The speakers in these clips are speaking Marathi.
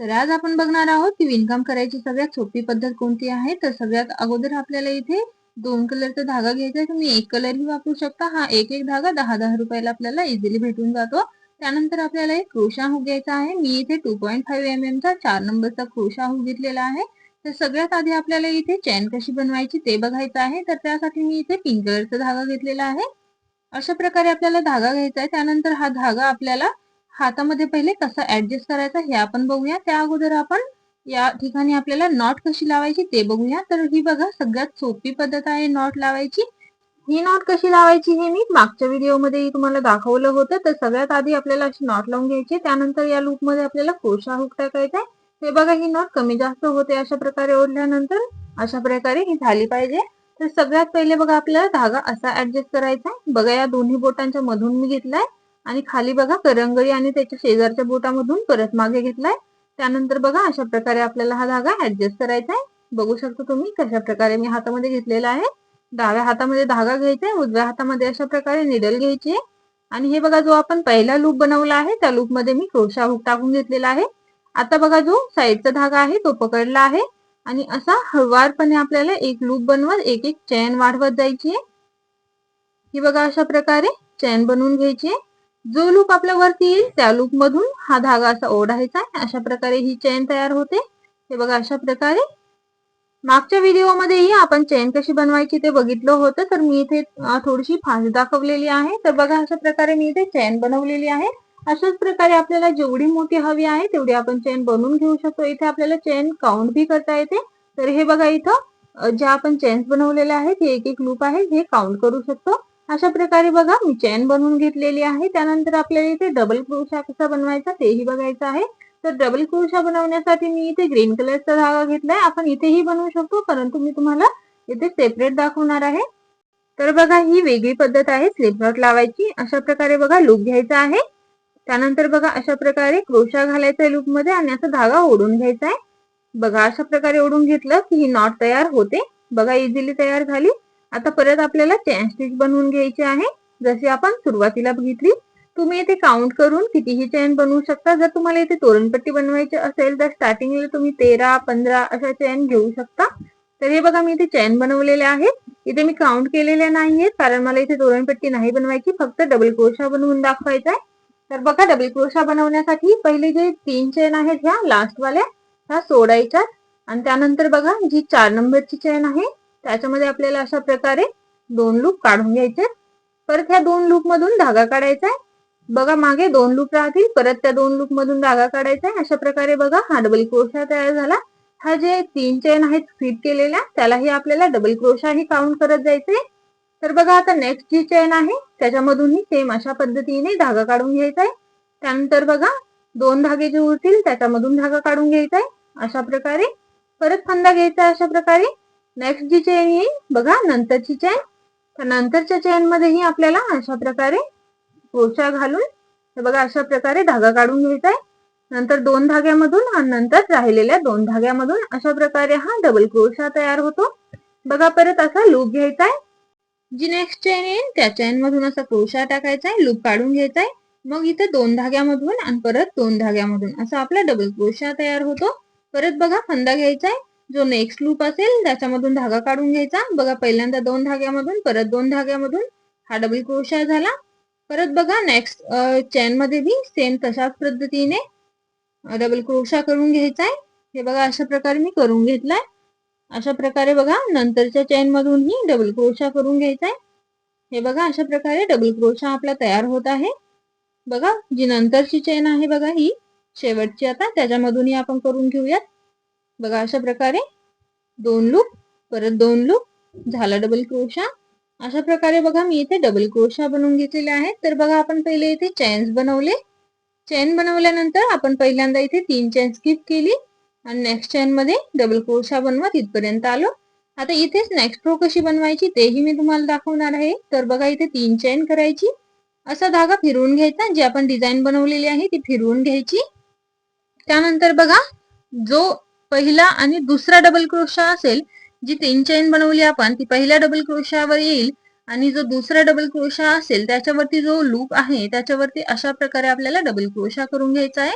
तर आज आपण बघणार आहोत की विणकाम करायची सगळ्यात सोपी पद्धत कोणती आहे? तर सगळ्यात अगोदर आपल्याला इथे दोन कलरचा धागा घ्यायचा आहे. तुम्ही एक कलरही वापरू शकता. हा एक एक धागा दहा दहा रुपयाला आपल्याला इझिली भेटून जातो. त्यानंतर आपल्याला एक क्रोशा हुक घ्यायचा आहे. मी इथे टू पॉईंट फाईव्ह एम चा चार नंबरचा क्रोशा हुक घेतलेला आहे. तर सगळ्यात आधी आपल्याला इथे चैन कशी बनवायची ते बघायचं आहे. तर त्यासाठी मी इथे पिंक कलरचा धागा घेतलेला आहे. अशा प्रकारे आपल्याला धागा घ्यायचा आहे. त्यानंतर हा धागा आपल्याला हातामध्ये पहिले कसा ऍडजस्ट करायचा हे आपण बघूया. त्या अगोदर आपण या ठिकाणी आपल्याला नॉट कशी लावायची ते बघूया. तर ही बघा सगळ्यात सोपी पद्धत आहे नॉट लावायची. ही नॉट कशी लावायची हे मी मागच्या व्हिडिओमध्ये तुम्हाला दाखवलं होतं. तर सगळ्यात आधी आपल्याला अशी नॉट लावून घ्यायची त्यानंतर या लूपमध्ये आपल्याला कोशा हुक टाकायचा आहे. हे बघा ही नॉट कमी जास्त होते अशा प्रकारे ओढल्यानंतर अशा प्रकारे ही झाली पाहिजे. तर सगळ्यात पहिले बघा आपल्याला धागा असा ऍडजस्ट करायचा आहे. बघा या दोन्ही बोटांच्या मधून मी घेतलाय. आणि खाली बघा करंगळी आणि त्याच्या शेजारच्या बोटामधून परत मागे घेतलाय. त्यानंतर बघा अशा प्रकारे आपल्याला हा धागा ऍडजस्ट करायचा आहे. बघू शकता तुम्ही कशा प्रकारे मी हातामध्ये घेतलेला आहे. डाव्या हातामध्ये धागा घ्यायचा आहे उजव्या हातामध्ये अशा प्रकारे निडल घ्यायची आहे. आणि हे बघा जो आपण पहिला लूप बनवला आहे त्या लूपमध्ये मी क्रोशा हुक टाकून घेतलेला आहे. आता बघा जो साईडचा धागा आहे तो पकडला आहे. आणि असा हळवारपणे आपल्याला एक लूप बनवत एक एक चैन वाढवत जायची आहे. ही बघा अशा प्रकारे चैन बनवून घ्यायची आहे. जो लूप आपल्या वरती येईल त्या लूप मधून हा धागा असा ओढायचा अशा प्रकारे ही चैन तयार होते. हे बघा अशा प्रकारे. मागच्या व्हिडिओमध्येही आपण चैन कशी बनवायची ते बघितलं होतं. तर मी इथे थोडीशी फास दाखवलेली आहे. तर बघा अशा प्रकारे मी इथे चैन बनवलेली आहे. अशाच प्रकारे आपल्याला जेवढी मोठी हवी आहे तेवढी आपण चैन बनवून घेऊ शकतो. इथे आपल्याला चैन काउंट भी करता येते. तर हे बघा इथं ज्या आपण चेन्स बनवलेल्या आहेत हे एक एक लूप आहे. हे काउंट करू शकतो. अशा प्रकारे बघा मी चैन बनवून घेतलेली आहे. त्यानंतर आपल्याला इथे डबल क्रोशा कसा बनवायचा तेही बघायचं आहे. तर डबल क्रोशा बनवण्यासाठी मी इथे ग्रीन कलरचा धागा घेतलाय. आपण इथेही बनवू शकतो परंतु मी तुम्हाला इथे सेपरेट दाखवणार आहे. तर बघा ही वेगळी पद्धत आहे स्लिप नॉट लावायची. अशा प्रकारे बघा लूप घ्यायचा आहे. त्यानंतर बघा अशा प्रकारे क्रोशा घालायचा लूपमध्ये आणि असा धागा ओढून घ्यायचा आहे. बघा अशा प्रकारे ओढून घेतलं की ही नॉट तयार होते. बघा इझिली तयार झाली. आता परत आपल्याला चेन स्टिच बनवून घ्यायची आहे. जशी आपण सुरुवातीला बघितली तुम्ही इथे काउंट करून कितीही चेन बनवू शकता. जर तुम्हाला इथे तोरणपट्टी बनवायची असेल तर स्टार्टिंगला तुम्ही तेरा पंधरा अशा चेन घेऊ शकता. तर हे बघा मी इथे चेन बनवलेले आहेत. इथे मी काउंट केलेले नाहीयेत कारण मला इथे तोरणपट्टी नाही बनवायची. फक्त डबल क्रोशा बनवून दाखवायचा आहे तर बघा डबल क्रोशा बनवण्यासाठी पहिले जे तीन चेन आहेत ह्या लास्टवाल्या ह्या सोडायच्या आणि त्यानंतर बघा जी चार नंबरची चेन आहे त्याच्यामध्ये आपल्याला अशा प्रकारे दोन लूप काढून घ्यायचे. परत ह्या दोन लूप मधून धागा काढायचा आहे. बघा मागे दोन लूप राहतील परत त्या दोन लूप मधून धागा काढायचा आहे. अशा प्रकारे बघा हा डबल क्रोशा तयार झाला. हा जे तीन चेन आहेत फिट केलेल्या त्यालाही आपल्याला डबल क्रोशा ही काउंट करत जायचे. तर बघा आता नेक्स्ट जी चेन आहे त्याच्यामधूनही सेम अशा पद्धतीने धागा काढून घ्यायचा आहे. त्यानंतर बघा दोन धागे जे उरतील त्याच्यामधून धागा काढून घ्यायचा आहे. अशा प्रकारे. परत फंदा घ्यायचा अशा प्रकारे. नेक्स्ट जी चेन येईल बघा नंतरची चेन. तर नंतरच्या चेन मध्येही आपल्याला अशा प्रकारे क्रोशा घालून हे बघा अशा प्रकारे धागा काढून घ्यायचा आहे. नंतर दोन धाग्यामधून आणि नंतर राहिलेल्या दोन धाग्यामधून अशा प्रकारे हा डबल क्रोशा तयार होतो. बघा परत असा लूप घ्यायचा आहे. जी नेक्स्ट चेन येईल त्या चेन मधून असा क्रोशा टाकायचा आहे लूप काढून घ्यायचा आहे. मग इथे दोन धाग्यामधून आणि परत दोन धाग्यामधून असा आपला डबल क्रोशा तयार होतो. परत बघा फंदा घ्यायचा आहे. जो नेक्स्ट लूप असेल त्याच्यामधून धागा काढून घ्यायचा. बघा पहिल्यांदा दोन धाग्यामधून परत दोन धाग्यामधून हा डबल क्रोशा झाला. परत बघा नेक्स्ट चेन मध्ये बी सेम तशाच पद्धतीने डबल क्रोशा करून घ्यायचा आहे हे बघा अशा प्रकारे मी करून घेतलाय. अशा प्रकारे बघा नंतरच्या चेन मधूनही डबल क्रोशा करून घ्यायचा आहे हे बघा अशा प्रकारे डबल क्रोशा आपला तयार होत आहे. बघा जी नंतरची चेन आहे बघा ही शेवटची आता त्याच्यामधूनही आपण करून घेऊयात. बघा अशा प्रकारे दोन लूप परत दोन लूप झाला डबल क्रोशा अशा प्रकारे बघा मी इथे डबल क्रोशा बनवून घेतलेले आहेत. तर बघा आपण पहिले इथे चेन्स बनवले. चेन बनवल्यानंतर आपण पहिल्यांदा इथे तीन चेन स्किप केली आणि नेक्स्ट चेन मध्ये डबल क्रोशा बनवत इथपर्यंत आलो. आता इथेच नेक्स्ट रो कशी बनवायची तेही मी तुम्हाला दाखवणार आहे. तर बघा इथे तीन चेन करायची. असा धागा फिरवून घ्यायचा. जी आपण डिझाईन बनवलेली आहे ती फिरवून घ्यायची. त्यानंतर बघा जो पहिला आणि दुसरा डबल क्रोशा असेल जी तीन चेन बनवली आपण ती पहिल्या डबल क्रोशावर येईल आणि जो दुसरा डबल क्रोशा असेल त्याच्यावरती जो लूप आहे त्याच्यावरती अशा प्रकारे आपल्याला डबल क्रोशा करून घ्यायचा आहे.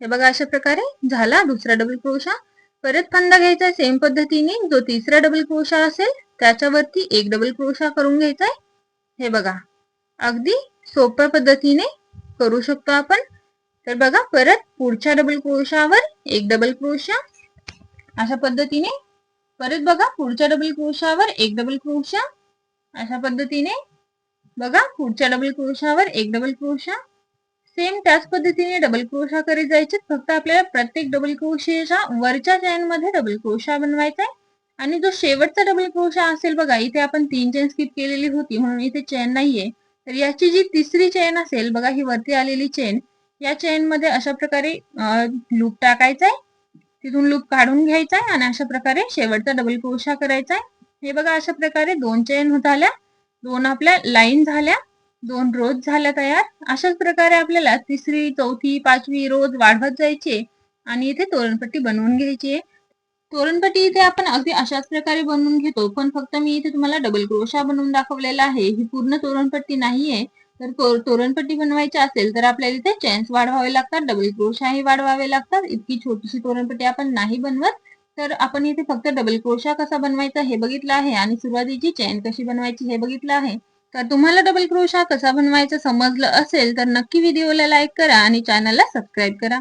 हे बघा अशा प्रकारे झाला दुसरा डबल क्रोशा परत फंदा घ्यायचा आहे सेम पद्धतीने जो तिसरा डबल क्रोशा असेल त्याच्यावरती एक डबल क्रोशा करून घ्यायचा आहे. हे बघा अगदी सोप्या पद्धतीने करू शकतो आपण. तर बघा परत पुढच्या डबल क्रोशावर एक डबल क्रोशा अशा पद्धतीने परत बघा पुढच्या डबल क्रोशावर एक डबल क्रोशा. अशा पद्धतीने बघा पुढच्या डबल क्रोशावर एक डबल क्रोशा. सेम त्याच पद्धतीने डबल क्रोशा करीत जायचे. फक्त आपल्याला प्रत्येक डबल क्रोशेच्या वरच्या चेन मध्ये डबल क्रोशा बनवायचा आहे आणि जो शेवटचा डबल क्रोशा असेल बघा इथे आपण तीन चेन स्किप केलेली होती म्हणून इथे चेन नाहीये. तर याची जी तिसरी चेन असेल बघा ही वरती आलेली चेन या चेन मध्ये अशा प्रकारे लूप टाकायचा आहे तिथून लूप काढून घ्यायचा आहे आणि अशा प्रकारे शेवटचा डबल क्रोशा करायचा आहे हे बघा अशा प्रकारे दोन चेन झाल्या दोन आपल्या लाईन झाल्या दोन रोज झाल्या तयार. अशाच प्रकारे आपल्याला तिसरी चौथी पाचवी रोज वाढवत जायची आणि इथे तोरणपट्टी बनवून घ्यायची आहे. तोरणपट्टी इथे आपण अगदी अशाच प्रकारे बनवून घेतो पण फक्त मी इथे तुम्हाला डबल क्रोशा बनवून दाखवलेला आहे. ही पूर्ण तोरणपट्टी नाहीये. तर तोरणपट्टी बनवायची असेल तर आपल्याला इथे चेन्स वाढवावे लागतात डबल क्रोशाही वाढवावे लागतात. इतकी छोटीशी तोरणपट्टी आपण नाही बनवत. तर आपण इथे फक्त डबल क्रोशा कसा बनवायचा हे बघितलं आहे आणि सुरुवातीची चेन कशी बनवायची हे बघितलं आहे. तर तुम्हाला डबल क्रोशा कसा बनवायचा समजलं असेल तर नक्की व्हिडिओला लाईक करा आणि चॅनलला सबस्क्राईब करा.